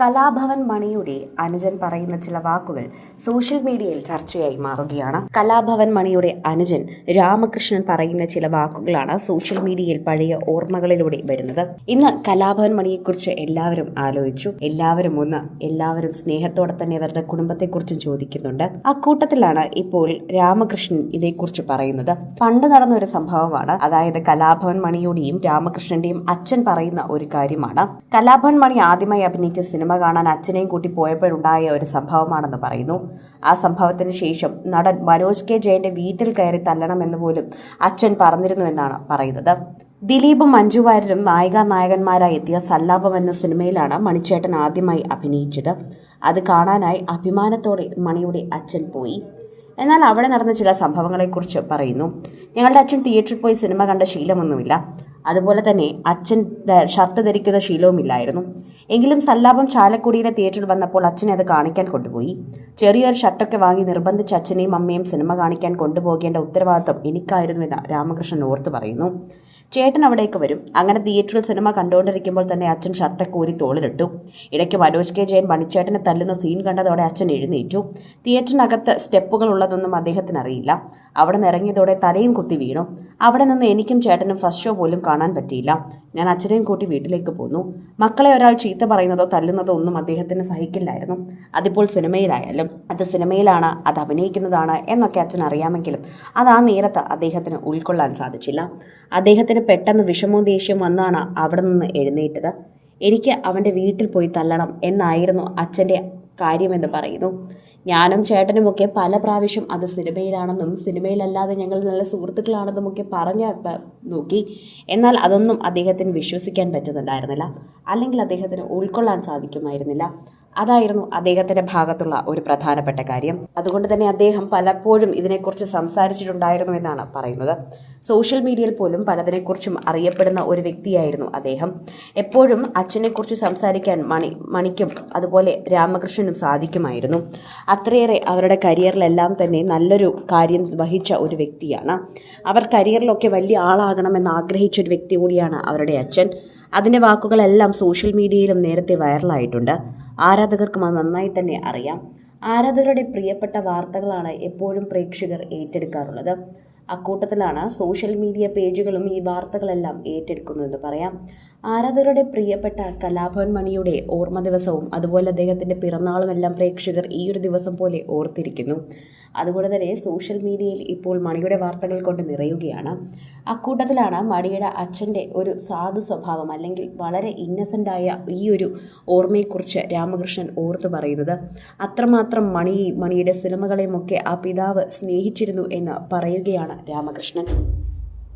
കലാഭവൻ മണിയുടെ അനുജൻ പറയുന്ന ചില വാക്കുകൾ സോഷ്യൽ മീഡിയയിൽ ചർച്ചയായി മാറുകയാണ്. കലാഭവൻ മണിയുടെ അനുജൻ രാമകൃഷ്ണൻ പറയുന്ന ചില വാക്കുകളാണ് സോഷ്യൽ മീഡിയയിൽ പഴയ ഓർമ്മകളിലൂടെ വരുന്നത്. ഇന്ന് കലാഭവൻ മണിയെക്കുറിച്ച് എല്ലാവരും ആലോചിച്ചു. എല്ലാവരും ഒന്ന് എല്ലാവരും സ്നേഹത്തോടെ തന്നെ അവരുടെ കുടുംബത്തെക്കുറിച്ചും ചോദിക്കുന്നുണ്ട്. അക്കൂട്ടത്തിലാണ് ഇപ്പോൾ രാമകൃഷ്ണൻ ഇതേക്കുറിച്ച് പറയുന്നത്. പണ്ട് നടന്ന ഒരു സംഭവമാണ്. അതായത് കലാഭവൻ മണിയുടെയും രാമകൃഷ്ണന്റെയും അച്ഛൻ പറയുന്ന ഒരു കാര്യമാണ്. കലാഭവൻ മണി ആദ്യമായി അഭിനയിച്ച സിനിമ കാണാൻ അച്ഛനെയും കൂട്ടി പോയപ്പോഴുണ്ടായ ഒരു സംഭവമാണെന്ന് പറയുന്നു. ആ സംഭവത്തിന് ശേഷം നടൻ മനോജ് കെ ജയന്റെ വീട്ടിൽ കയറി തല്ലണമെന്ന് പോലും അച്ഛൻ പറഞ്ഞിരുന്നുവെന്നാണ് പറയുന്നത്. ദിലീപും മഞ്ജു വാര്യരും നായികാ നായകന്മാരായി എത്തിയ സല്ലാപം എന്ന സിനിമയിലാണ് മണിച്ചേട്ടൻ ആദ്യമായി അഭിനയിച്ചത്. അത് കാണാനായി അഭിമാനത്തോടെ മണിയുടെ അച്ഛൻ പോയി. എന്നാൽ അവിടെ നടന്ന ചില സംഭവങ്ങളെക്കുറിച്ച് പറയുന്നു. ഞങ്ങളുടെ അച്ഛൻ തിയേറ്ററിൽ പോയി സിനിമ കണ്ട ശീലമൊന്നുമില്ല. അതുപോലെ തന്നെ അച്ഛൻ ഷർട്ട് ധരിക്കുന്ന ശീലവുമില്ലായിരുന്നു എങ്കിലും സല്ലാപം ചാലക്കുടിയിലെ തിയേറ്ററിൽ വന്നപ്പോൾ അച്ഛനെ അത് കാണിക്കാൻ കൊണ്ടുപോയി. ചെറിയൊരു ഷർട്ടൊക്കെ വാങ്ങി നിർബന്ധിച്ച് അച്ഛനെയും അമ്മയും സിനിമ കാണിക്കാൻ കൊണ്ടുപോകേണ്ട ഉത്തരവാദിത്വം എനിക്കായിരുന്നുവെന്ന് രാമകൃഷ്ണൻ ഓർത്തു പറയുന്നു. ചേട്ടൻ അവിടേക്ക് വരും. അങ്ങനെ തിയേറ്ററിൽ സിനിമ കണ്ടുകൊണ്ടിരിക്കുമ്പോൾ തന്നെ അച്ഛൻ ഷർട്ടൊക്കെ ഊരി തോളിലിട്ടു. ഇടയ്ക്ക് മനോജ് കെ ജയൻ മണിച്ചേട്ടനെ തല്ലുന്ന സീൻ കണ്ടതോടെ അച്ഛൻ എഴുന്നേറ്റു. തിയേറ്ററിനകത്ത് സ്റ്റെപ്പുകൾ ഉള്ളതൊന്നും അദ്ദേഹത്തിന് അറിയില്ല അവിടെ നിന്ന് ഇറങ്ങിയതോടെ തലയും കുത്തി വീണു. അവിടെ നിന്ന് എനിക്കും ചേട്ടനും ഫസ്റ്റ് ഷോ പോലും കാണാൻ പറ്റിയില്ല. ഞാൻ അച്ഛനെയും കൂട്ടി വീട്ടിലേക്ക് പോന്നു. മക്കളെ ഒരാൾ ചീത്ത പറയുന്നതോ തല്ലുന്നതോ ഒന്നും അദ്ദേഹത്തിന് സഹിക്കില്ലായിരുന്നു. അതിപ്പോൾ സിനിമയിലായാലും അത് സിനിമയിലാണ് അത് അഭിനയിക്കുന്നതാണ് എന്നൊക്കെ അച്ഛൻ അറിയാമെങ്കിലും അത് ആ നേരത്ത് അദ്ദേഹത്തിന് ഉൾക്കൊള്ളാൻ സാധിച്ചില്ല. അദ്ദേഹത്തിന് പെട്ടെന്ന് വിഷമവും ദേഷ്യം വന്നാണ് അവിടെ നിന്ന് എഴുന്നേറ്റത്. എനിക്ക് അവന്റെ വീട്ടിൽ പോയി തല്ലണം എന്നായിരുന്നു അച്ഛന്റെ കാര്യമെന്ന് പറയുന്നു. ഞാനും ചേട്ടനുമൊക്കെ പല പ്രാവശ്യം അത് സിനിമയിലാണെന്നും സിനിമയിലല്ലാതെ ഞങ്ങൾ നല്ല സുഹൃത്തുക്കളാണെന്നും ഒക്കെ പറഞ്ഞ നോക്കി. എന്നാൽ അതൊന്നും അദ്ദേഹത്തിന് വിശ്വസിക്കാൻ പറ്റുന്നുണ്ടായിരുന്നില്ല. അല്ലെങ്കിൽ അദ്ദേഹത്തിന് ഉൾക്കൊള്ളാൻ സാധിക്കുമായിരുന്നില്ല. അതായിരുന്നു അദ്ദേഹത്തിന്റെ ഭാഗത്തുള്ള ഒരു പ്രധാനപ്പെട്ട കാര്യം. അതുകൊണ്ട് തന്നെ അദ്ദേഹം പലപ്പോഴും ഇതിനെക്കുറിച്ച് സംസാരിച്ചിട്ടുണ്ടായിരുന്നു എന്നാണ് പറയുന്നത്. സോഷ്യൽ മീഡിയയിൽ പോലും പലതിനെക്കുറിച്ചും അറിയപ്പെടുന്ന ഒരു വ്യക്തിയായിരുന്നു അദ്ദേഹം. എപ്പോഴും അച്ഛനെക്കുറിച്ച് സംസാരിക്കാൻ മണി മണിക്കും അതുപോലെ രാമകൃഷ്ണനും സാധിക്കുമായിരുന്നു. അത്രയേറെ അവരുടെ കരിയറിലെല്ലാം തന്നെ നല്ലൊരു കാര്യം വഹിച്ച ഒരു വ്യക്തിയാണ്. അവർ കരിയറിലൊക്കെ വലിയ ആളാകണമെന്ന് ആഗ്രഹിച്ച ഒരു വ്യക്തി കൂടിയാണ് അവരുടെ അച്ഛൻ. അതിന്റെ വാക്കുകളെല്ലാം സോഷ്യൽ മീഡിയയിലും നേരത്തെ വൈറലായിട്ടുണ്ട്. ആരാധകർക്കും അത് നന്നായി തന്നെ അറിയാം. ആരാധകരുടെ പ്രിയപ്പെട്ട വാർത്തകളാണ് എപ്പോഴും പ്രേക്ഷകർ ഏറ്റെടുക്കാറുള്ളത്. അക്കൂട്ടത്തിലാണ് സോഷ്യൽ മീഡിയ പേജുകളും ഈ വാർത്തകളെല്ലാം ഏറ്റെടുക്കുന്നതെന്ന് പറയാം. ആരാധകരുടെ പ്രിയപ്പെട്ട കലാഭവൻ മണിയുടെ ഓർമ്മ ദിവസവും അതുപോലെ അദ്ദേഹത്തിന്റെ പിറന്നാളും എല്ലാം പ്രേക്ഷകർ ഈ ഒരു ദിവസം പോലെ ഓർത്തിരിക്കുന്നു. അതുപോലെ തന്നെ സോഷ്യൽ മീഡിയയിൽ ഇപ്പോൾ മണിയുടെ വാർത്തകൾ കൊണ്ട് നിറയുകയാണ്. അക്കൂട്ടത്തിലാണ് മണിയുടെ അച്ഛന്റെ ഒരു സാധു സ്വഭാവം അല്ലെങ്കിൽ വളരെ ഇന്നസെന്റായ ഈ ഒരു ഓർമ്മയെക്കുറിച്ച് രാമകൃഷ്ണൻ ഓർത്തു പറയുന്നത്. അത്രമാത്രം മണിയെയും മണിയുടെ സിനിമകളെയുമൊക്കെ ആ പിതാവ് സ്നേഹിച്ചിരുന്നു എന്ന് പറയുകയാണ് രാമകൃഷ്ണൻ.